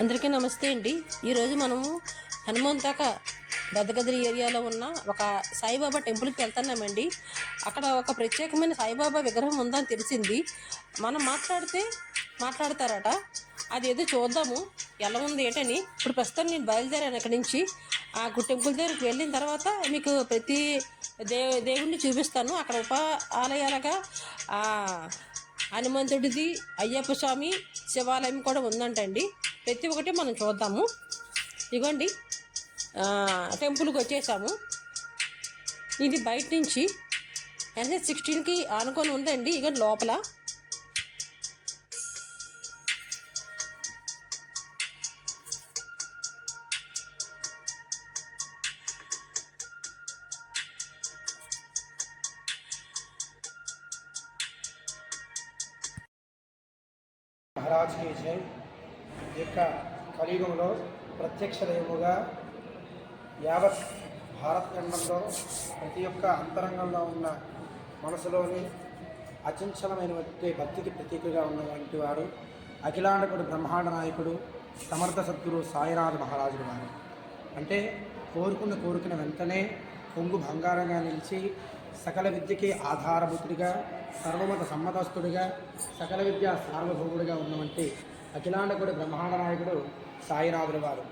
అందరికీ నమస్తే అండి. ఈరోజు మనము హనుమంతాక గదగదిరి ఏరియాలో ఉన్న ఒక సాయిబాబా టెంపుల్కి వెళ్తున్నామండి. అక్కడ ఒక ప్రత్యేకమైన సాయిబాబా విగ్రహం ఉందని తెలిసింది. మనం మాట్లాడితే మాట్లాడతారట. అది ఏదో చూద్దాము ఎలా ఉంది ఏంటని. ఇప్పుడు ప్రస్తుతం నేను బయలుదేరాను అక్కడి నుంచి. ఆ టెంపుల్ దగ్గరికి వెళ్ళిన తర్వాత మీకు ప్రతి దే దేవుణ్ణి చూపిస్తాను. అక్కడ ఉప ఆలయాలుగా హనుమంతుడిది అయ్యప్ప స్వామి శివాలయం కూడా ఉందంటండి. ప్రతి ఒక్కటి మనం చూద్దాము. ఇగోండి టెంపుల్కి వచ్చేసాము. ఇది బయట నుంచి ఎన్హెచ్ సిక్స్టీన్కి ఆనుకొని ఉందండి ఇక లోపల. రాజకీయ జై ఈ యొక్క కలియుగంలో ప్రత్యక్ష దైవముగా యావత్ భారతఖండంలో ప్రతి ఒక్క అంతరంగంలో ఉన్న మనసులోని అచంచలమైనటువంటి భక్తికి ప్రతీకగా ఉన్నటువంటి వారు అఖిలాండకుడు బ్రహ్మాండ నాయకుడు సమర్థ సద్గురు సాయినాథ్ మహారాజుడు వారు. అంటే కోరుకున్న కోరుకున్న వెంటనే కొంగు బంగారంగా నిలిచి సకల విద్యకి ఆధారభూతుడిగా సర్వమత సమ్మతస్థుడిగా సకల విద్య సార్వభౌముడిగా ఉన్నవంటి అఖిలాండకుడి బ్రహ్మాండ నాయకుడు సాయినాథుల వారు.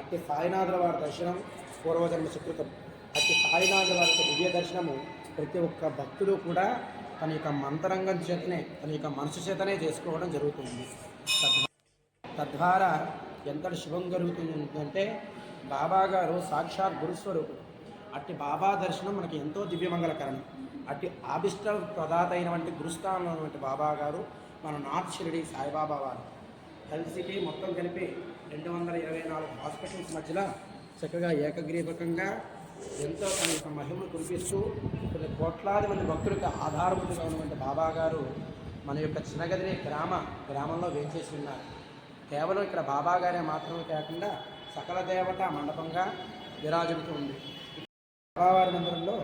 అట్టి సాయినాథుల వారి దర్శనం పూర్వజన్మ సుకృతం. అట్టి సాయినాథుల వారి దివ్య దర్శనము ప్రతి ఒక్క భక్తుడు కూడా తన యొక్క మంతరంగం చేతనే తన యొక్క మనసు చేతనే చేసుకోవడం జరుగుతుంది. తద్వారా ఎంత శుభం జరుగుతుందంటే బాబా గారు సాక్షాత్ గురుస్వరూపుడు. అట్టి బాబా దర్శనం మనకి ఎంతో దివ్యమంగళకరం. అటు ఆభిష్ట ప్రదాత అయినటువంటి గురుస్థానంలో ఉన్నటువంటి బాబా గారు మన నార్త్ షిరిడి సాయిబాబా వారు. కలిసికి మొత్తం కలిపి రెండు వందల ఇరవై నాలుగు హాస్పిటల్స్ మధ్యలో చక్కగా ఏకగ్రీవకంగా ఎంతో తన యొక్క మహిమను కురిపిస్తూ కొన్ని కోట్లాది మంది భక్తులకు ఆధారభూతిగా ఉన్నటువంటి బాబా గారు మన యొక్క చిన్నగదిని గ్రామ గ్రామంలో వేంచేసి ఉన్నారు కేవలం ఇక్కడ బాబా గారే మాత్రమే కాకుండా సకల దేవత మండపంగా విరాజిల్లుతూ ఉంది. బాబావారి మందిరంలో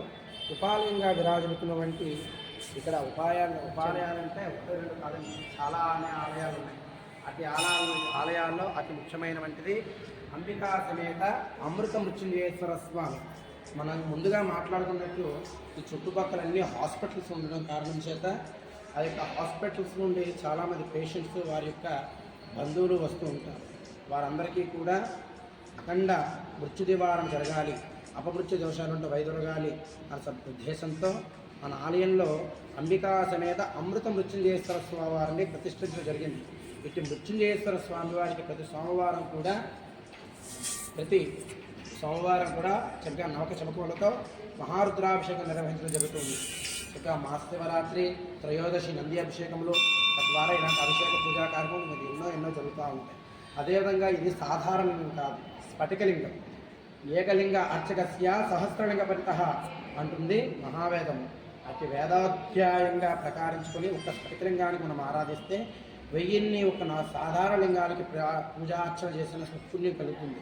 ఉపాలయంగా విరాజిల్లుతున్న వంటి ఇక్కడ ఉపాయాలు ఉపాలయాలంటే ఒకటి రెండు కాదండి చాలా అనే ఆలయాలు ఉన్నాయి. అతి ఆలయాలు ఆలయాల్లో అతి ముఖ్యమైనటువంటిది అంబికా సమేత అమృత మృత్యుంజయేశ్వర స్వామి. మనం ముందుగా మాట్లాడుకున్నట్టు ఈ చుట్టుపక్కల అన్ని హాస్పిటల్స్ ఉండడం కారణం చేత ఆ యొక్క హాస్పిటల్స్ నుండి చాలామంది పేషెంట్స్ వారి యొక్క బంధువులు వస్తూ ఉంటారు. వారందరికీ కూడా అఖండ మృత్యుదివారణ జరగాలి. అపమృత్యు దోషాలుంటే వైదొలగాలి అనే ఉద్దేశంతో మన ఆలయంలో అంబికా సమేత అమృత మృత్యుంజయేశ్వర స్వామివారిని ప్రతిష్ఠించడం జరిగింది. ఇటు మృత్యుంజయేశ్వర స్వామి వారికి ప్రతి సోమవారం కూడా ప్రతి సోమవారం కూడా చక్కగా నవక చమకులతో మహారుద్రాభిషేకం నిర్వహించడం జరుగుతుంది. చక్కగా మహాశివరాత్రి త్రయోదశి నంది అభిషేకములు తద్వారా ఇలాంటి అభిషేక పూజా కార్యక్రమం ఎన్నో ఎన్నో జరుగుతూ ఉంటాయి. అదేవిధంగా ఇది సాధారణ కాదు స్ఫటికలింగం. ఏకలింగ అర్చకస్య సహస్రలింగ పరిత అంటుంది మహావేదము అతి వేదాధ్యాయంగా ప్రకారించుకొని ఒక స్ఫటికలింగానికి మనం ఆరాధిస్తే వెయ్యిన్ని ఒక నా సాధారణ లింగాలకి పూజార్చన చేసిన పుణ్యం కలుగుతుంది.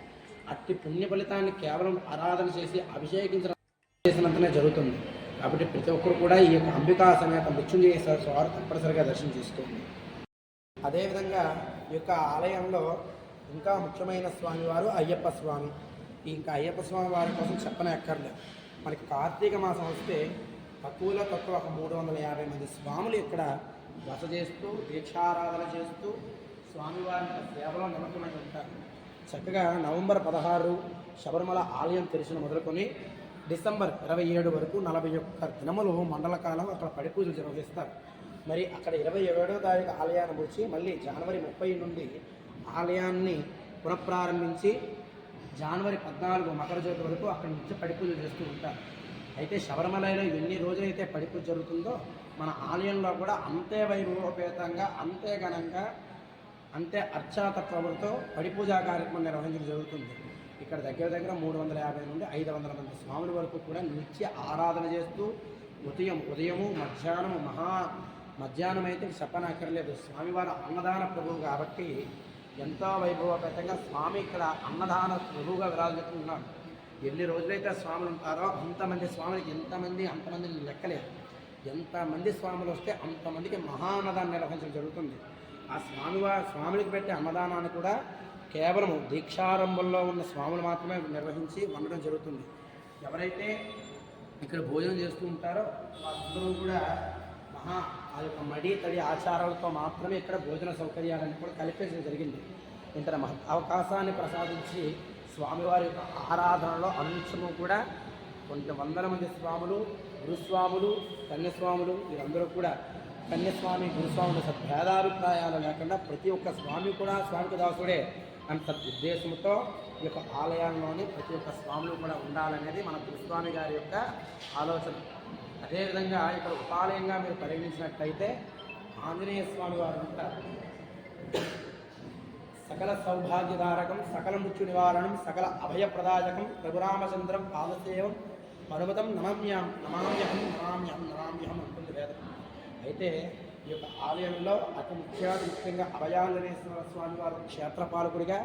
అట్టి పుణ్య ఫలితాన్ని కేవలం ఆరాధన చేసి అభిషేకించడం చేసినంతనే జరుగుతుంది. కాబట్టి ప్రతి ఒక్కరు కూడా ఈ యొక్క అంబికా సమేత మృత్యుంజయ స్వారు తప్పనిసరిగా దర్శనం చేసుకోండి. అదేవిధంగా ఈ యొక్క ఆలయంలో ఇంకా ముఖ్యమైన స్వామివారు అయ్యప్ప స్వామి. ఇంకా అయ్యప్ప స్వామి వారి కోసం చెప్పనే అక్కర్లేదు మనకి కార్తీక మాసం వస్తే తక్కువలో తక్కువ ఒక మూడు వందల యాభై మంది స్వాములు ఇక్కడ బస చేస్తూ దీక్షారాధన చేస్తూ స్వామివారి సేవలో నిమగ్నమై ఉంటారు. చక్కగా నవంబర్ పదహారు శబరిమల ఆలయం తెరిచిన మొదలుకొని డిసెంబర్ ఇరవై ఏడు వరకు నలభై ఒక్క దినములు మండల కాలం అక్కడ పడి పూజలు నిర్వహిస్తారు. మరి అక్కడ ఇరవై ఏడో తారీఖు ఆలయాన్ని ముడిచి మళ్ళీ జనవరి ముప్పై నుండి ఆలయాన్ని పునఃప్రారంభించి జనవరి పద్నాలుగు మకర జ్యోతి వరకు అక్కడ నుంచి పడి పూజలు చేస్తూ ఉంటారు. అయితే శబరిమలలో ఎన్ని రోజులైతే పడి పూజ జరుగుతుందో మన ఆలయంలో కూడా అంతే వైభవోపేతంగా అంతే ఘనంగా అంతే అర్చాతత్వములతో పడిపూజా కార్యక్రమం నిర్వహించడం జరుగుతుంది. ఇక్కడ దగ్గర దగ్గర మూడు వందల యాభై నుండి ఐదు వందల మంది స్వాముల వరకు కూడా నిత్య ఆరాధన చేస్తూ ఉదయం ఉదయము మధ్యాహ్నము మహా మధ్యాహ్నం అయితే చెప్పనక్కర్లేదు. స్వామివారు అన్నదాన ప్రభువు కాబట్టి ఎంతో వైభవపేతంగా స్వామి ఇక్కడ అన్నదాన ప్రభువుగా విరాజిస్తున్నాడు ఎన్ని రోజులైతే స్వాములు ఉంటారో అంతమంది స్వాములకి ఎంతమంది అంతమందిని లెక్కలేదు ఎంతమంది స్వాములు వస్తే అంతమందికి మహా అన్నదానం నిర్వహించడం జరుగుతుంది. ఆ స్వామివారి స్వాములకి పెట్టే అన్నదానాన్ని కూడా కేవలం దీక్షారంభంలో ఉన్న స్వాములు మాత్రమే నిర్వహించి వండడం జరుగుతుంది. ఎవరైతే ఇక్కడ భోజనం చేస్తూ ఉంటారో వాళ్ళందరూ కూడా మహా ఆ యొక్క మడి తడి ఆచారాలతో మాత్రమే ఇక్కడ భోజన సౌకర్యాలన్నీ కూడా కల్పించడం జరిగింది. ఇంత మహ అవకాశాన్ని ప్రసాదించి స్వామివారి యొక్క ఆరాధనలో అంశము కూడా కొంత వందల మంది స్వాములు గురుస్వాములు కన్యస్వాములు వీరందరూ కూడా కన్యస్వామి గురుస్వాముల సద్భేదాభిప్రాయాలు లేకుండా ప్రతి ఒక్క స్వామి కూడా స్వామికి దాసుడే అని ఉద్దేశంతో ఈ యొక్క ఆలయంలోని ప్రతి ఒక్క స్వాములు కూడా ఉండాలనేది మన గురుస్వామి గారి యొక్క ఆలోచన. అదేవిధంగా ఇక్కడ ఉపాలయంగా మీరు పరిగణించినట్లయితే ఆంజనేయ స్వామి వారు ఉంటారు సకల సౌభాగ్యధారకం సకల మృత్యు నివారణం సకల అభయప్రదాయకం రఘురామచంద్రం పాదసేవం పర్వతం నమమ్యాం నమామ్యహం నమామ్యహం నమామ్యహం అంటుంది వేదం. అయితే ఈ యొక్క ఆలయంలో అతి ముఖ్యాతి ముఖ్యంగా అభయాంజనేశ్వర స్వామి వారు క్షేత్రపాలకుడిగా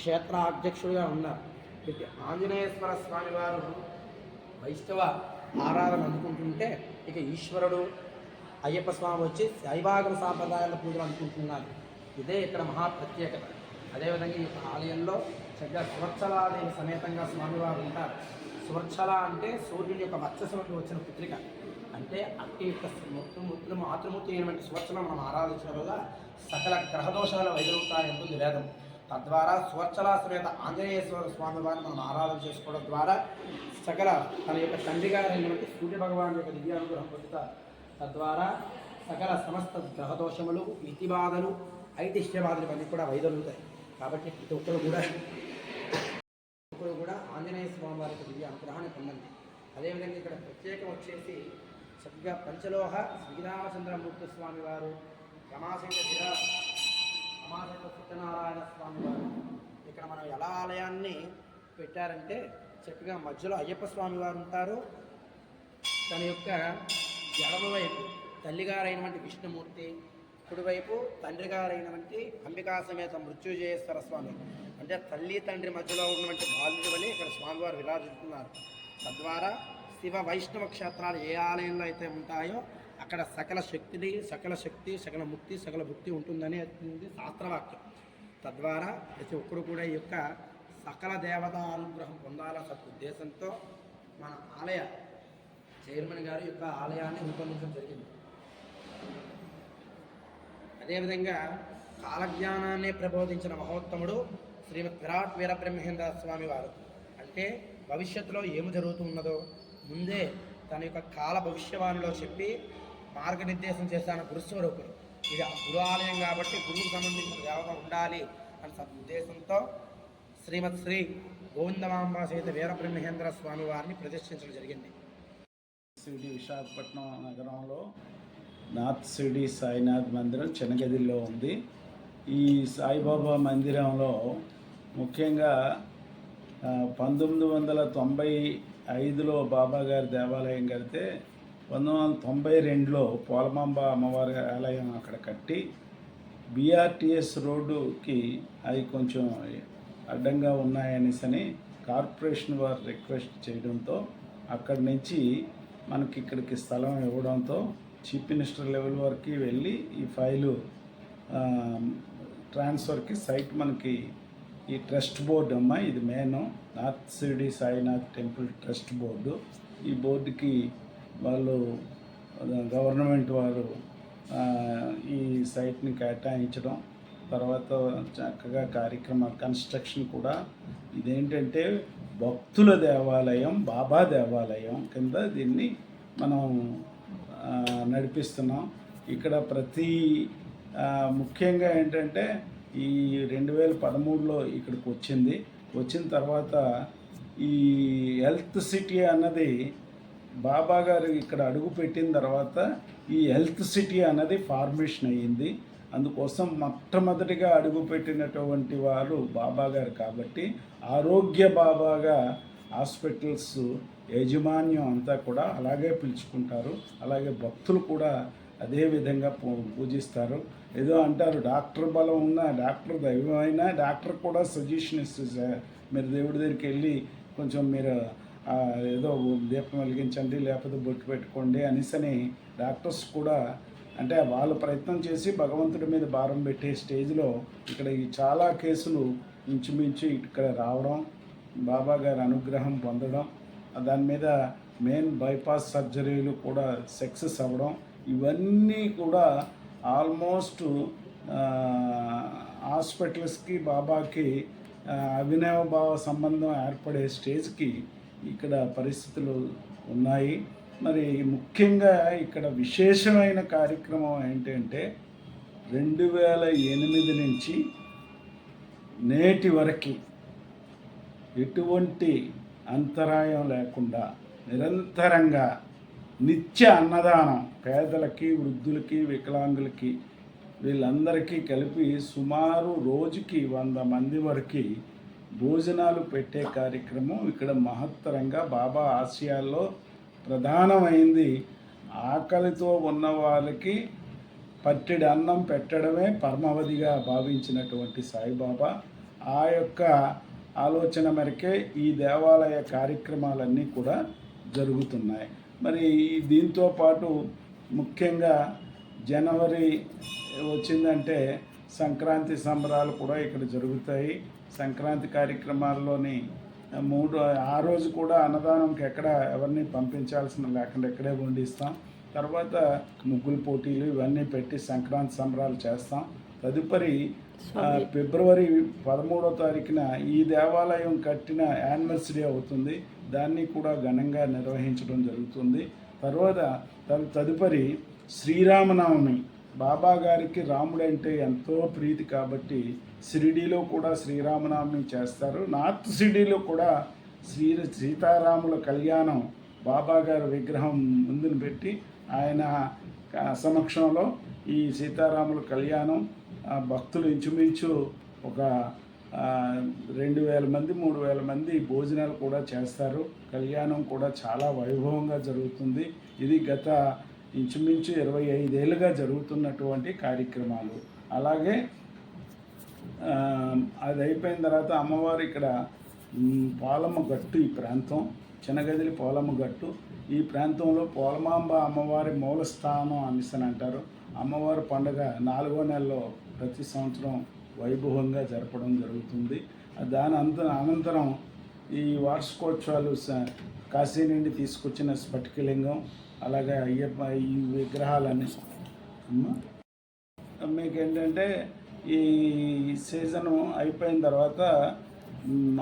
క్షేత్ర అధ్యక్షుడిగా ఉన్నారు. ఇటు ఆంజనేయేశ్వర స్వామి వారు వైష్ణవ ఆరాధన అందుకుంటుంటే ఇక ఈశ్వరుడు అయ్యప్ప స్వామి వచ్చి శైవాగమ సాంప్రదాయాల పూజలు అందుకుంటున్నారు ఇదే ఇక్కడ మహా ప్రత్యేకత. అదేవిధంగా ఈ ఆలయంలో చక్కగా సువర్చలాదేవి సమేతంగా స్వామివారు ఉంటారు. సువర్చల అంటే సూర్యుని యొక్క వర్చస్సులకు వచ్చిన పుత్రిక. అంటే అట్టి యొక్క ముత్తు మాతృమూర్తి అయినటువంటి సువర్చన మనం ఆరాధించిన వల్ల సకల గ్రహదోషాలు వైదొలుగుతాయంటుంది వేదం. తద్వారా సువర్చలా సమేత ఆంజనేయేశ్వర స్వామి వారిని మనం ఆరాధన చేసుకోవడం ద్వారా సకల తన యొక్క తండ్రి గారైనటువంటి సూర్య భగవాన్ యొక్క దివ్యానుగ్రహం పొందుతారు తద్వారా సకల సమస్త గ్రహదోషములు ఇతిబాధలు ఐతిహ్యబాధలు అన్నీ కూడా వైదొలుగుతాయి. కాబట్టి ప్రతి ఒక్కరు కూడా ఒక్కరు కూడా ఆంజనేయ స్వామి వారి యొక్క దివ్య అనుగ్రహాన్ని పొందండి. అదేవిధంగా ఇక్కడ ప్రత్యేకం వచ్చేసి చక్కగా పంచలోహ శ్రీరామచంద్రమూర్తి స్వామి వారు రమాశంకర రమాశంకర సత్యనారాయణ స్వామి వారు. ఇక్కడ మనం ఎలా ఆలయాన్ని పెట్టారంటే చక్కగా మధ్యలో అయ్యప్ప స్వామి వారు ఉంటారు. తన యొక్క ఎడమవైపు తల్లిగారైనటువంటి విష్ణుమూర్తి కుడివైపు తండ్రి గారైనటువంటి అంబికా సమేత మృత్యుజయేశ్వర స్వామి. అంటే తల్లి తండ్రి మధ్యలో ఉన్నటువంటి బాలుడు అని ఇక్కడ స్వామివారు విరాజిస్తున్నారు తద్వారా శివ వైష్ణవ క్షేత్రాలు ఏ ఆలయంలో అయితే ఉంటాయో అక్కడ సకల శక్తిని సకల శక్తి సకల ముక్తి సకల భుక్తి ఉంటుందని శాస్త్రవాక్యం. తద్వారా ప్రతి ఒక్కరు కూడా ఈ యొక్క సకల దేవతా అనుగ్రహం పొందాలన్న సదుద్దేశంతో మన ఆలయ చైర్మన్ గారు యొక్క ఆలయాన్ని రూపొందించడం జరిగింది. అదేవిధంగా కాలజ్ఞానాన్ని ప్రబోధించిన మహోత్తముడు శ్రీమద్ విరాట్ వీరబ్రహ్మేంద్ర స్వామి వారు. అంటే భవిష్యత్తులో ఏమి జరుగుతున్నదో ముందే తన యొక్క కాల భవిష్యవాణిలో చెప్పి మార్గనిర్దేశం చేస్తాన గురుస్వరూపుడు ఇది గురు ఆలయం కాబట్టి గురువుకు సంబంధించిన దేవత ఉండాలి అనే సదుద్దేశంతో శ్రీమత్ శ్రీ గోవిందమాంబ సహిత వీరబ్రహ్మేంద్ర స్వామి వారిని ప్రతిష్ఠించడం జరిగింది. సిడి విశాఖపట్నం నగరంలో నార్త్ సిడి సాయినాథ్ మందిరం చెనగదిలో ఉంది. ఈ సాయిబాబా మందిరంలో ముఖ్యంగా పంతొమ్మిది వందల తొంభై ఐదులో బాబా గారి దేవాలయం కడితే పంతొమ్మిది వందల తొంభై రెండులో పోలమాంబ అమ్మవారి ఆలయం అక్కడ కట్టి బీఆర్టీఎస్ రోడ్డుకి అవి కొంచెం అడ్డంగా ఉన్నాయనేసని కార్పొరేషన్ వారు రిక్వెస్ట్ చేయడంతో అక్కడి నుంచి మనకి ఇక్కడికి స్థలం ఇవ్వడంతో చీఫ్ మినిస్టర్ లెవెల్ వరకు వెళ్ళి ఈ ఫైలు ట్రాన్స్ఫర్కి సైట్ మనకి ఈ ట్రస్ట్ బోర్డు అమ్మ ఇది main. North Shirdi Sainath temple trust board. ఈ బోర్డుకి వాళ్ళు గవర్నమెంట్ వారు ఈ సైట్ని కేటాయించడం తర్వాత చక్కగా కార్యక్రమ కన్స్ట్రక్షన్ కూడా ఇదేంటంటే భక్తుల దేవాలయం బాబా దేవాలయం కింద దీన్ని మనం నడిపిస్తున్నాం. ఇక్కడ ప్రతి ముఖ్యంగా ఏంటంటే ఈ రెండు వేల పదమూడులో ఇక్కడికి వచ్చింది. వచ్చిన తర్వాత ఈ హెల్త్ సిటీ అన్నది బాబా గారు ఇక్కడ అడుగు పెట్టిన తర్వాత ఈ హెల్త్ సిటీ అన్నది ఫార్మేషన్ అయ్యింది. అందుకోసం మొట్టమొదటిగా అడుగుపెట్టినటువంటి వారు బాబా గారు కాబట్టి ఆరోగ్య బాబాగా హాస్పిటల్స్ యాజమాన్యం అంతా కూడా అలాగే పిలుచుకుంటారు. అలాగే భక్తులు కూడా అదే విధంగా పూ- పూజిస్తారు. ఏదో అంటారు డాక్టర్ బలం ఉన్నా డాక్టర్ దైవమైనా డాక్టర్ కూడా సజెషన్ ఇస్తుంది సార్. మీరు దేవుడి దగ్గరికి వెళ్ళి కొంచెం మీరు ఏదో దీపం వెలిగించండి లేకపోతే బొట్టు పెట్టుకోండి అనేసని డాక్టర్స్ కూడా అంటే వాళ్ళు ప్రయత్నం చేసి భగవంతుడి మీద భారం పెట్టే స్టేజ్లో ఇక్కడ ఈ చాలా కేసులు ఇంచుమించు ఇక్కడ రావడం బాబా గారి అనుగ్రహం పొందడం దాని మీద మెయిన్ బైపాస్ సర్జరీలు కూడా సక్సెస్ అవ్వడం ఇవన్నీ కూడా ఆల్మోస్ట్ హాస్పిటల్స్కి బాబాకి అవినవ భావ సంబంధం ఏర్పడే స్టేజ్కి ఇక్కడ పరిస్థితులు ఉన్నాయి. మరి ముఖ్యంగా ఇక్కడ విశేషమైన కార్యక్రమం ఏంటంటే రెండు వేల ఎనిమిది నుంచి నేటి వరకు ఎటువంటి అంతరాయం లేకుండా నిరంతరంగా నిత్య అన్నదానం పేదలకి వృద్ధులకి వికలాంగులకి వీళ్ళందరికీ కలిపి సుమారు రోజుకి వంద మంది వరకు భోజనాలు పెట్టే కార్యక్రమం ఇక్కడ మహత్తరంగా బాబా ఆసియాల్లో ప్రధానమైంది ఆకలితో ఉన్న వాళ్ళకి పట్టెడు అన్నం పెట్టడమే పరమావధిగా భావించినటువంటి సాయిబాబా. ఆ యొక్క ఆలోచన మేరకే ఈ దేవాలయ కార్యక్రమాలన్నీ కూడా జరుగుతున్నాయి. మరి దీంతో పాటు ముఖ్యంగా జనవరి వచ్చిందంటే సంక్రాంతి సంబరాలు కూడా ఇక్కడ జరుగుతాయి. సంక్రాంతి కార్యక్రమాల్లోని మూడు ఆ రోజు కూడా అన్నదానంకి ఎక్కడ ఎవరిని పంపించాల్సిన లేకుండా ఇక్కడే వండిస్తాం. తర్వాత ముగ్గుల పోటీలు ఇవన్నీ పెట్టి సంక్రాంతి సంబరాలు చేస్తాం. తదుపరి ఫిబ్రవరి పదమూడో తారీఖున ఈ దేవాలయం కట్టిన యానివర్సరీ అవుతుంది. దాన్ని కూడా ఘనంగా నిర్వహించడం జరుగుతుంది. తర్వాత తదు- తదుపరి శ్రీరామనవమి. బాబా గారికి రాముడు అంటే ఎంతో ప్రీతి కాబట్టి షిరిడీలో కూడా శ్రీరామనవమి చేస్తారు. నార్త్ షిరిడీలో కూడా శ్రీ సీతారాముల కళ్యాణం బాబా గారి విగ్రహం ముందును పెట్టి ఆయన సమక్షంలో ఈ సీతారాముల కళ్యాణం భక్తులు ఇంచుమించు ఒక రెండు వేల మంది మూడు వేల మంది భోజనాలు కూడా చేస్తారు. కళ్యాణం కూడా చాలా వైభవంగా జరుగుతుంది. ఇది గత ఇంచుమించు ఇరవై ఐదేళ్ళుగా జరుగుతున్నటువంటి కార్యక్రమాలు. అలాగే అది అయిపోయిన తర్వాత అమ్మవారు ఇక్కడ పాలమ్మ పోలమ్మ గట్టు ఈ ప్రాంతం చిన్నగదిలి పోలమ్మ గట్టు. ఈ ప్రాంతంలో పోలమాంబ అమ్మవారి మూలస్థానం అనిసని అంటారు. అమ్మవారి పండుగ నాలుగో నెలలో ప్రతి సంవత్సరం వైభవంగా జరపడం జరుగుతుంది. దాని అంత అనంతరం ఈ వార్షికోత్సవాలు స- కాశీ నుండి తీసుకొచ్చిన స్ఫటికలింగం అలాగే అయ్యప్ప ఈ విగ్రహాలన్నీ. మీకు ఏంటంటే ఈ సీజను అయిపోయిన తర్వాత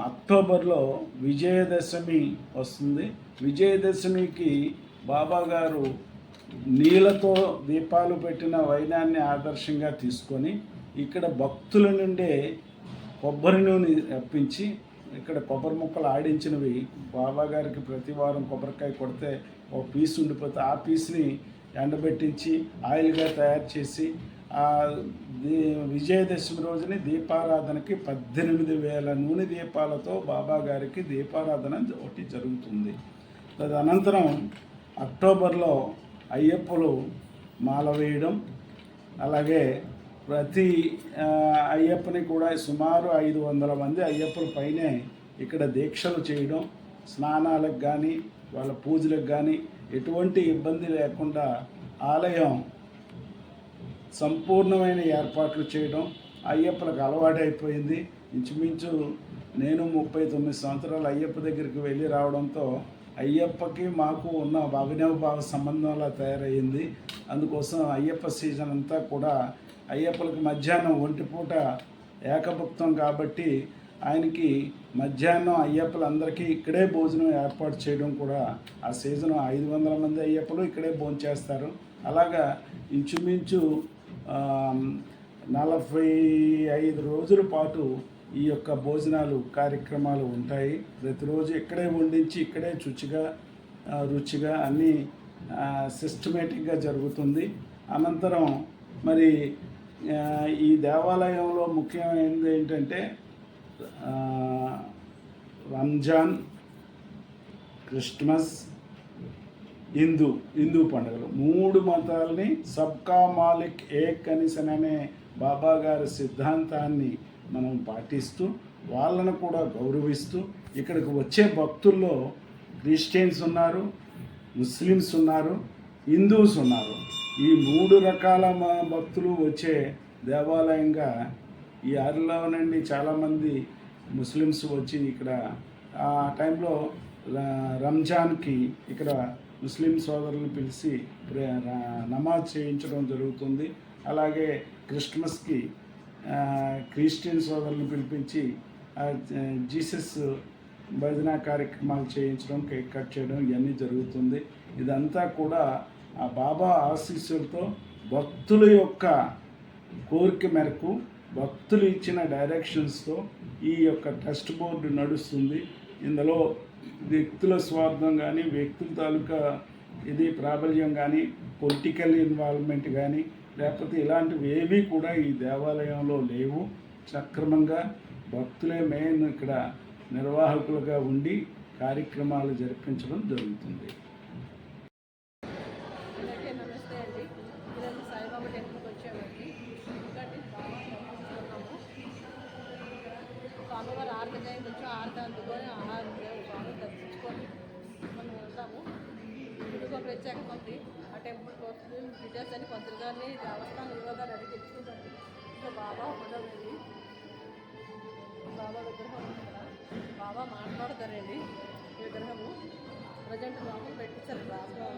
అక్టోబర్లో విజయదశమి వస్తుంది. విజయదశమికి బాబా గారు నీళ్ళతో దీపాలు పెట్టిన వైనాన్ని ఆదర్శంగా తీసుకొని ఇక్కడ భక్తుల నుండే కొబ్బరి నూనె రప్పించి ఇక్కడ కొబ్బరి ముక్కలు ఆడించినవి. బాబా గారికి ప్రతి వారం కొబ్బరికాయ కొడితే ఒక పీస్ ఉండిపోతే ఆ పీస్ని ఎండబెట్టించి ఆయిల్గా తయారు చేసి విజయదశమి రోజుని దీపారాధనకి పద్దెనిమిది వేల నూనె దీపాలతో బాబాగారికి దీపారాధన ఒకటి జరుగుతుంది. తదనంతరం అక్టోబర్లో అయ్యప్పలు మాల వేయడం అలాగే ప్రతి అయ్యప్పని కూడా సుమారు ఐదు వందల మంది అయ్యప్పల పైనే ఇక్కడ దీక్షలు చేయడం స్నానాలకు కానీ వాళ్ళ పూజలకు కానీ ఎటువంటి ఇబ్బంది లేకుండా ఆలయం సంపూర్ణమైన ఏర్పాట్లు చేయడం అయ్యప్పలకు అలవాటైపోయింది. ఇంచుమించు నేను ముప్పై తొమ్మిది సంవత్సరాలు అయ్యప్ప దగ్గరికి వెళ్ళి రావడంతో అయ్యప్పకి మాకు ఉన్న అభినవ భావ సంబంధంలా తయారయ్యింది. అందుకోసం అయ్యప్ప సీజన్ అంతా కూడా అయ్యప్పలకు మధ్యాహ్నం ఒంటిపూట ఏకభుక్తం కాబట్టి ఆయనకి మధ్యాహ్నం అయ్యప్పలందరికీ ఇక్కడే భోజనం ఏర్పాటు చేయడం కూడా ఆ సీజన్ ఐదు వందల మంది అయ్యప్పలు ఇక్కడే భోజనం చేస్తారు అలాగా ఇంచుమించు నలభై ఐదు రోజుల పాటు ఈ యొక్క భోజనాలు కార్యక్రమాలు ఉంటాయి. ప్రతిరోజు ఇక్కడే వండించి ఇక్కడే రుచిగా రుచిగా అన్నీ సిస్టమేటిక్గా జరుగుతుంది. అనంతరం మరి ఈ దేవాలయంలో ముఖ్యమైనది ఏంటంటే రంజాన్ క్రిస్మస్ హిందూ హిందూ పండుగలు. మూడు మతాలని సబ్కా మాలిక్ ఏక్ అనే బాబా గారి సిద్ధాంతాన్ని మనం పాటిస్తూ వాళ్ళను కూడా గౌరవిస్తూ ఇక్కడికి వచ్చే భక్తుల్లో క్రిస్టియన్స్ ఉన్నారు ముస్లిమ్స్ ఉన్నారు హిందూస్ ఉన్నారు. ఈ మూడు రకాల మ- భక్తులు వచ్చే దేవాలయంగా ఈ ఆరులో నుండి చాలామంది ముస్లిమ్స్ వచ్చి ఇక్కడ ఆ టైంలో రంజాన్కి ఇక్కడ ముస్లిం సోదరులను పిలిచి నమాజ్ చేయించడం జరుగుతుంది. అలాగే క్రిస్మస్కి క్రిస్టియన్ సోదరులను పిలిపించి జీసస్ భజన కార్యక్రమాలు చేయించడం కేక్ కట్ చేయడం ఇవన్నీ జరుగుతుంది. ఇదంతా కూడా ఆ బాబా ఆశీస్సులతో భక్తుల యొక్క కోరిక మేరకు భక్తులు ఇచ్చిన డైరెక్షన్స్తో ఈ యొక్క ట్రస్ట్ బోర్డు నడుస్తుంది. ఇందులో వ్యక్తుల స్వార్థం కానీ వ్యక్తుల తాలూకా ఇది ప్రాబల్యం కానీ పొలిటికల్ ఇన్వాల్వ్మెంట్ కానీ లేకపోతే ఇలాంటివి ఏవి కూడా ఈ దేవాలయంలో లేవు. సక్రమంగా భక్తులే మెయిన్ ఇక్కడ నిర్వాహకులుగా ఉండి కార్యక్రమాలు జరిపించడం జరుగుతుంది అందరికీ నమస్తే అండి ఈరోజు సాయిబాబా టెంపుల్కి వచ్చామండి ఎందుకంటే బాగా దర్శించుకున్నాము స్వామివారి ఆరతి టైం అందుకొని ఆహారం దేవుడు దర్శించుకొని మనం వెళ్తాము. ఇదిగో ప్రత్యేకత ఉంది. ఆ టెంపుల్ కోసం డీటెయిల్స్ అని పంతులు గారిని దేవస్థానం ఇవ్వ గారిని అడిగి తెలుసుకుంటాను ఇంకా బాబా ఉండదండి బాబా విగ్రహం ఉంది బాబా మాట్లాడతారండి. విగ్రహము ప్రజెంట్ బాబు పెట్టించారు. రాసుగా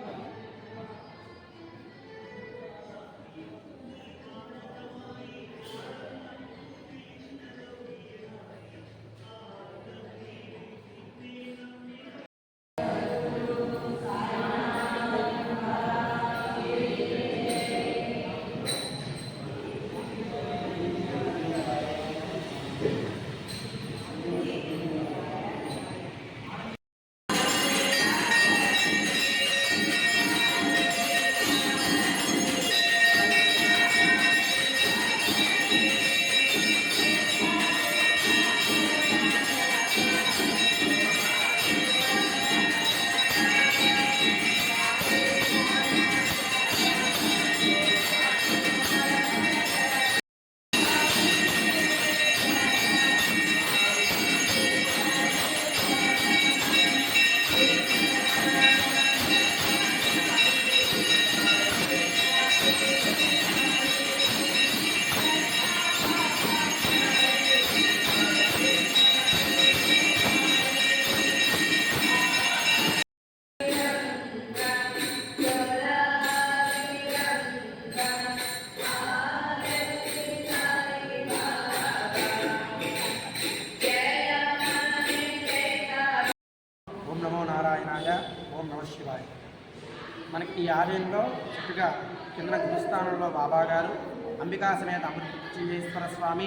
అంబికా సమేత అమృతేశ్వర స్వామి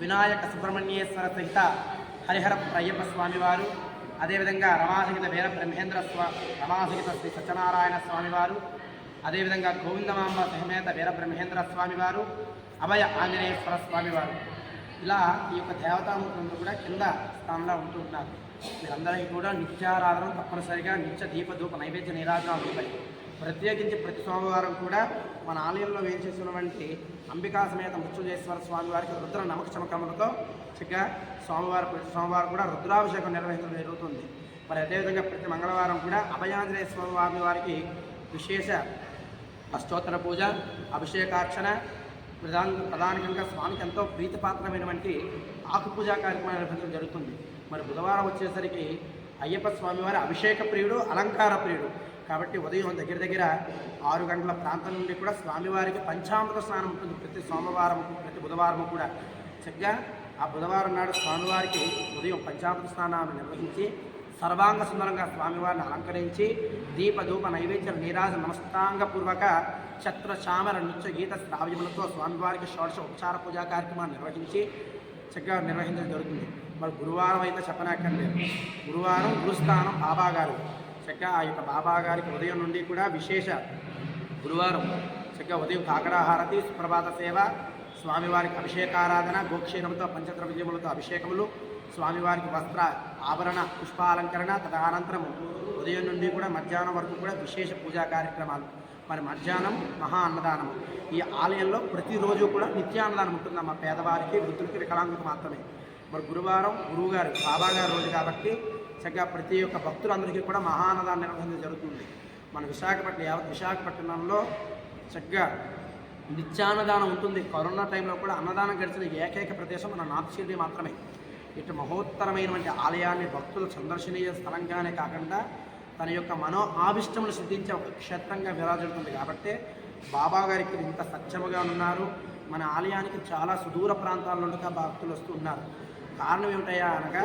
వినాయక సుబ్రహ్మణ్యేశ్వర సహిత హరిహర అయ్యప్ప స్వామి వారు అదేవిధంగా రమాసహిత వీర బ్రహ్మేంద్ర స్వా రమాసహిత శ్రీ సత్యనారాయణ స్వామివారు అదేవిధంగా గోవిందమాంబ సహమేత వీర బ్రహ్మేంద్ర స్వామివారు అభయ ఆంజనేయేశ్వర స్వామివారు. ఇలా ఈ యొక్క దేవతామూర్తులు కూడా కింద స్థానంలో ఉంటూ ఉన్నారు. మీరందరికీ కూడా నిత్యారాధన తప్పనిసరిగా నిత్య దీప ధూప నైవేద్య నిరాజనాలు ఉంటాయి ప్రత్యేకించి ప్రతి సోమవారం కూడా మన ఆలయంలో వేయించేసినటువంటి అంబికా సమేత మృత్యుంజయేశ్వర స్వామి వారికి రుద్ర నమక చమకములతో చక్కగా సోమవారం ప్రతి సోమవారం కూడా రుద్రాభిషేకం నిర్వహించడం జరుగుతుంది. మరి అదేవిధంగా ప్రతి మంగళవారం కూడా అభయాంజనేయ స్వామి వారికి విశేష అష్టోత్తర పూజ అభిషేకార్చన ప్రధాన ప్రధానంగా స్వామికి ఎంతో ప్రీతిపాత్రమైనటువంటి ఆకు పూజా కార్యక్రమం నిర్వహించడం జరుగుతుంది. మరి బుధవారం వచ్చేసరికి అయ్యప్ప స్వామివారి అభిషేక ప్రియుడు అలంకార ప్రియుడు. కాబట్టి ఉదయం దగ్గర దగ్గర ఆరు గంటల ప్రాంతం నుండి కూడా స్వామివారికి పంచామృత స్నానం ఉంటుంది. ప్రతి సోమవారం ప్రతి బుధవారం కూడా. చక్కగా ఆ బుధవారం నాడు స్వామివారికి ఉదయం పంచామృత స్నానాన్ని నిర్వహించి సర్వాంగ సుందరంగా స్వామివారిని అలంకరించి దీప ధూప నైవేద్య నీరాజ నమస్తాంగపూర్వక ఛత్ర చామర నృత్య గీత శ్రావ్యములతో స్వామివారికి షోడశ ఉపచార పూజా కార్యక్రమాన్ని నిర్వహించి చక్కగా నిర్వహించడం జరుగుతుంది. మరి గురువారం అయితే చెప్పనక్కర్లేదు. గురువారం గురుస్థానం బాబాగారు. చక్కగా ఆ యొక్క బాబా గారికి ఉదయం నుండి కూడా విశేష గురువారం చక్కగా ఉదయం కాకడాహారతి సుప్రభాత సేవ స్వామివారికి అభిషేకారాధన గోక్షీరంతో పంచద్రవ్యములతో అభిషేకములు స్వామివారికి వస్త్ర ఆభరణ పుష్పాలంకరణ తదనంతరం ఉదయం నుండి కూడా మధ్యాహ్నం వరకు కూడా విశేష పూజా కార్యక్రమాలు. మరి మధ్యాహ్నం మహా అన్నదానం ఈ ఆలయంలో ప్రతిరోజు కూడా నిత్యాన్నదానం ఉంటుందమ్మా పేదవారికి వృద్ధులకి వికలాంగులకు మాత్రమే. మరి గురువారం గురువుగారు బాబాగారు రోజు కాబట్టి చక్కగా ప్రతి ఒక్క భక్తులందరికీ కూడా మహాన్నదానం నిర్వహించడం జరుగుతుంది. మన విశాఖపట్నం యావత్ విశాఖపట్నంలో చక్కగా నిత్యాన్నదానం ఉంటుంది. కరోనా టైంలో కూడా అన్నదానం గడిచిన ఏకైక ప్రదేశం మన నార్త్ షిరిడి మాత్రమే. ఇటు మహోత్తరమైనటువంటి ఆలయాన్ని భక్తులు సందర్శనీయ స్థలంగానే కాకుండా తన యొక్క మనో ఆవిష్టములు సిద్ధించే ఒక క్షేత్రంగా విరాజిల్లుతుంది. కాబట్టి బాబా గారికి ఇంత సత్యముగా ఉన్నారు. మన ఆలయానికి చాలా సుదూర ప్రాంతాల నుండి భక్తులు వస్తూ ఉన్నారు. కారణం ఏమిటయ్యా అనగా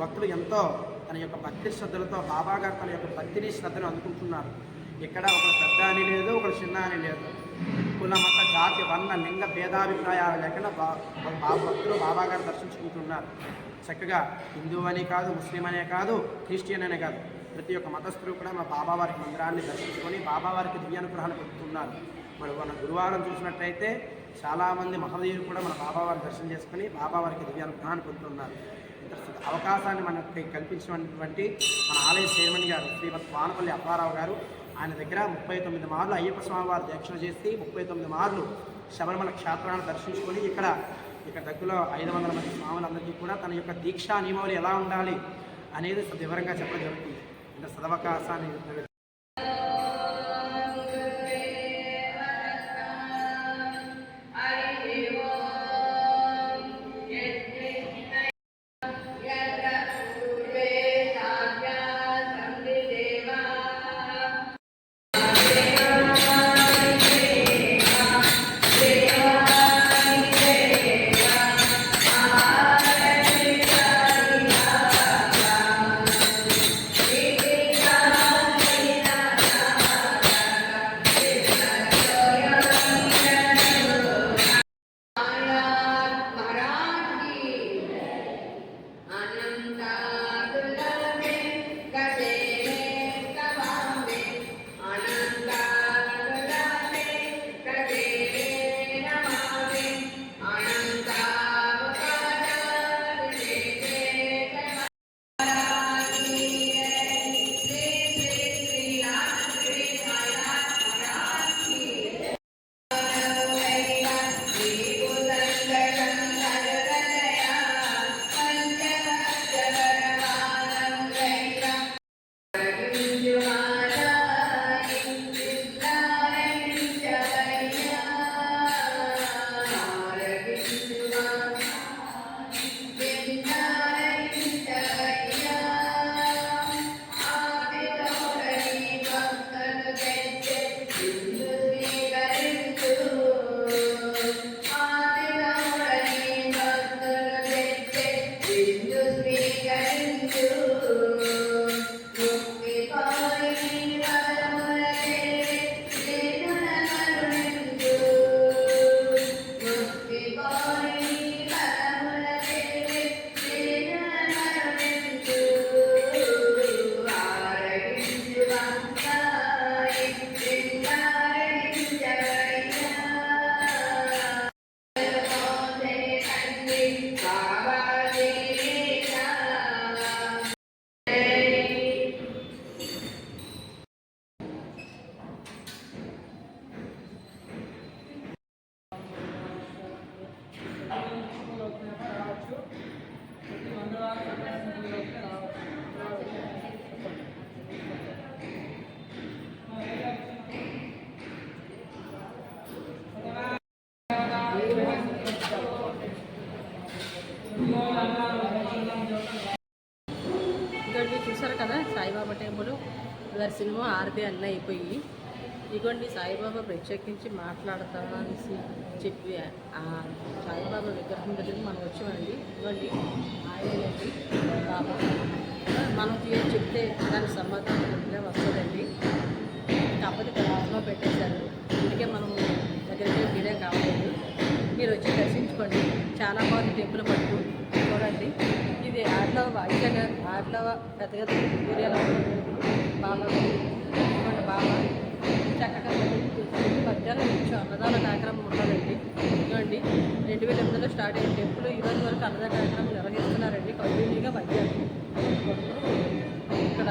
భక్తులు ఎంతో తన యొక్క భక్తి శ్రద్ధలతో బాబా గారు తన యొక్క భక్తిని శ్రద్ధను అందుకుంటున్నారు. ఇక్కడ ఒక పెద్ద అని లేదు ఒక చిన్న అని లేదు. కుల మత జాతి వర్ణ లింగ భేదాభిప్రాయాలు లేకుండా బా బా భక్తులు బాబా గారు దర్శించుకుంటున్నారు. చక్కగా హిందూ అని కాదు ముస్లిం అనే కాదు క్రిస్టియన్ అనే కాదు ప్రతి ఒక్క మతస్థులు కూడా మా బాబావారి మందిరాన్ని దర్శించుకొని బాబావారికి దివ్యానుగ్రహాలు పొందుతున్నారు. మరి మన గురువారం చూసినట్లయితే చాలామంది మహనీయులు కూడా మన బాబావారిని దర్శనం చేసుకొని బాబావారికి దివ్యానుగ్రహాన్ని పొందుతున్నారు. అవకాశాన్ని మనకి కల్పించినటువంటి మన ఆలయ చైర్మన్ గారు శ్రీమద్ వానపల్లి అప్పారావు గారు. ఆయన దగ్గర ముప్పై తొమ్మిది మార్లు అయ్యప్ప స్వామి వారి దీక్షణ చేసి ముప్పై తొమ్మిది మార్లు శబరిమల క్షేత్రాన్ని దర్శించుకొని ఇక్కడ ఇక్కడ దగ్గరలో ఐదు వందల మంది స్వాములందరికీ కూడా తన యొక్క దీక్షా నియమావళి ఎలా ఉండాలి అనేది వివరంగా చెప్పడం జరుగుతుంది. ఇంత సదవకాశాన్ని దర్శనము ఆరతి అన్నీ అయిపోయి ఇదిగోండి సాయిబాబా ప్రత్యేకించి మాట్లాడతా అనేసి చెప్పి ఆ సాయిబాబా విగ్రహం దగ్గరికి మనం వచ్చామండి. ఇదిగోండి ఆయనండి బాబా. మనం చెప్తే దానికి సమాధానం వస్తుందండి. కాకపోతే గ్లాస్లో పెట్టేశారు. అందుకే మనం దగ్గరికి మీరే కావలేదు మీరు వచ్చి దర్శించుకోండి. చాలా బాగుంది టెంపుల్ పట్టు చూడండి. ఇది ఆటలో వైజాగ్ ఆటలో పెద్ద పెద్ద ఏరియాలో బాగా ఇదిగోండి బాగా చక్కగా మధ్యాహ్నం నుంచి అన్నదాన కార్యక్రమం ఉండాలండి. ఇదిగోండి రెండు వేల ఎనిమిదిలో స్టార్ట్ అయిన టెంపుల్ ఈరోజు వరకు అన్నదాన కార్యక్రమం నిర్వహిస్తున్నారండి. కంటిన్యూగా మధ్యాహ్నం ఇక్కడ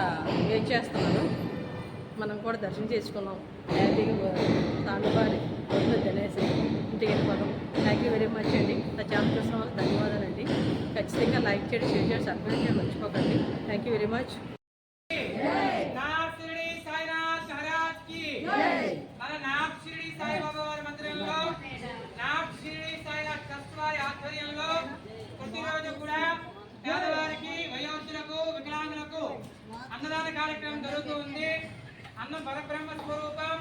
వెయిట్ చేస్తున్నాను? మనం కూడా దర్శనం చేసుకున్నాం. హ్యాపీగా స్వామివారి రోజులు తినేసి ఇంటికి వెళ్ళిపోవడం థ్యాంక్ యూ వెరీ మచ్ అండి. నా ఛానల్ చూసిన ధన్యవాదాలండి. ఖచ్చితంగా లైక్ చేయండి షేర్ చేయండి సబ్స్క్రైబ్ చేయండి మర్చిపోకండి. థ్యాంక్ యూ వెరీ మచ్ అన్నం పరబ్రహ్మ స్వరూపం.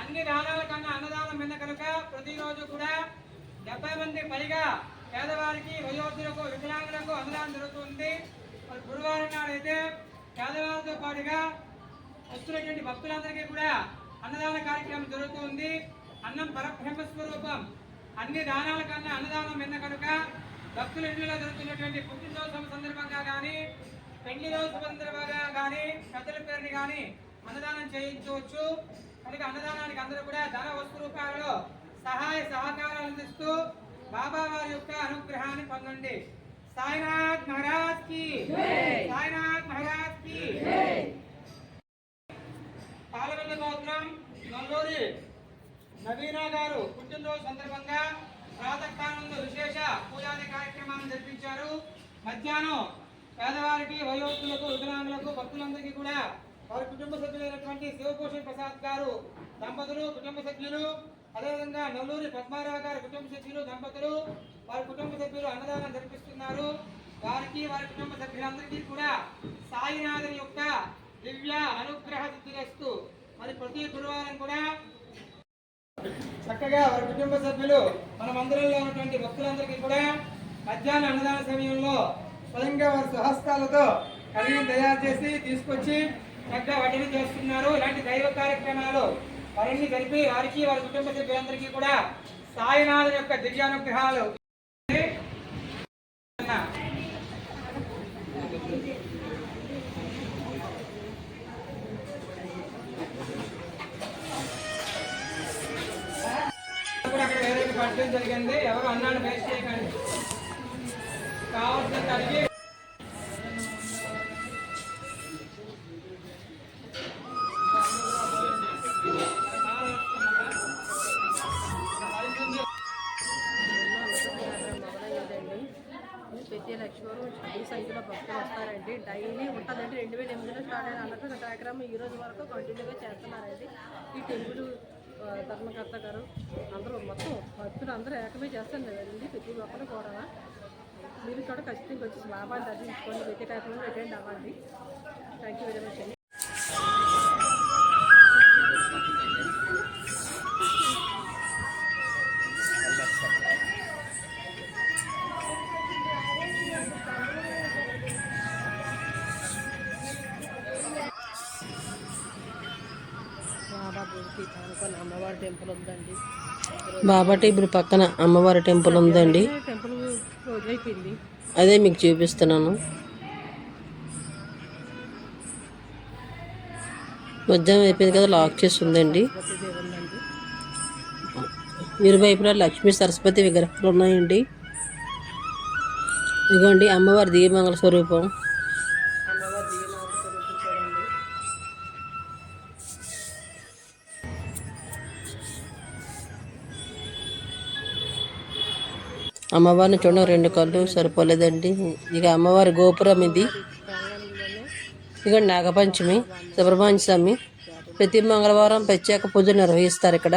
అన్ని దానాల కన్నా అన్నదానం విన్న కనుక ప్రతిరోజు కూడా డెబ్బై మంది పైగా పేదవారికి వయోధులకు వికలాంగులకు అన్నదానం జరుగుతుంది. మరి గురువారం నాడైతే పేదవారితో పాటుగా వస్తున్నటువంటి భక్తులందరికీ కూడా అన్నదాన కార్యక్రమం జరుగుతుంది. అన్నం పరబ్రహ్మ స్వరూపం. అన్ని దానాల కన్నా అన్నదానం విన్న కనుక భక్తుల ఇంట్లో జరుగుతున్నటువంటి పుట్టినరోజు సందర్భంగా కానీ పెళ్ళి రోజు సందర్భంగా కానీ పెద్దల పేరుని కానీ అన్నదానం చేయించవచ్చు. కనుక అన్నదానానికి అందరూ కూడా ధన వస్తు రూపాయలలో సహాయ సహకారాలు అందిస్తూ బాబా వారి యొక్క అనుగ్రహాన్ని పొందండి. సాయినాథ్ మహారాజ్కి సాయినాథ్ మహారాజ్కి పాలవెల్ల గోత్రం నల్లూరి నవీనా గారు పుట్టినరోజు సందర్భంగా ప్రాతకాలంలో విశేష పూజాది కార్యక్రమాన్ని జరిపించారు. మధ్యాహ్నం పేదవారికి వయోవృద్ధులకు వికలాంగులకు భక్తులందరికీ కూడా వారి కుటుంబ సభ్యులైనటువంటి శివభూషణ్ ప్రసాద్ గారు దంపతులు కుటుంబ సభ్యులు అదేవిధంగా నల్లూరి పద్మారావు గారి కుటుంబ సభ్యులు దంపతులు వారి కుటుంబ సభ్యులు అన్నదానం జరిపిస్తున్నారు. వారికి వారి కుటుంబ సభ్యులందరికీ కూడా సాయినాథుని యొక్క దివ్య అనుగ్రహ సిద్ధిరస్తు మరి ప్రతి గురువారం కూడా చక్కగా వారి కుటుంబ సభ్యులు మన మందిరంలో ఉన్నటువంటి భక్తులందరికీ కూడా మధ్యాహ్న అన్నదాన సమయంలో స్వయంగా వారి స్వహస్తాలతో కడిగి తయారు చేసి తీసుకొచ్చి చక్కగా వడ్డీలు చేస్తున్నారు. ఇలాంటి దైవ కార్యక్రమాలు వారిని కలిపి వారికి వారి కుటుంబ సభ్యులందరికీ కూడా సాయినాథుని యొక్క దివ్యానుగ్రహాలు కార్యక్రమం ఈ రోజు వరకు కంటిన్యూగా చేస్తున్నారండి. ఈ టెంపుల్ ధర్మకర్త గారు అందరూ మొత్తం భక్తులు అందరూ ఏకమే చేస్తున్నారండి ప్రతి ఒక్కరు కూడా. మీరు కూడా ఖచ్చితంగా వచ్చి లాభాలు దర్శించుకోండి ప్రతి కార్యక్రమం అటెండ్ అవ్వండి. థ్యాంక్ యూ వెరీ మచ్ అండి. బాబా టేబుల్ పక్కన అమ్మవారి టెంపుల్ ఉందండి. అదే మీకు చూపిస్తున్నాను. మధ్యాహ్నం అయిపోయింది కదా లాక్ చేసి ఉందండి. ఇరువైపులా లక్ష్మీ సరస్వతి విగ్రహాలు ఉన్నాయండి. ఇదిగోండి అమ్మవారి దీయమంగళ స్వరూపం. అమ్మవారిని చూడడం రెండు కళ్ళు సరిపోలేదండి. ఇక అమ్మవారి గోపురం ఇది. ఇక నాగపంచమి సుబ్రహ్మణ్య స్వామి. ప్రతి మంగళవారం ప్రత్యేక పూజలు నిర్వహిస్తారు ఇక్కడ.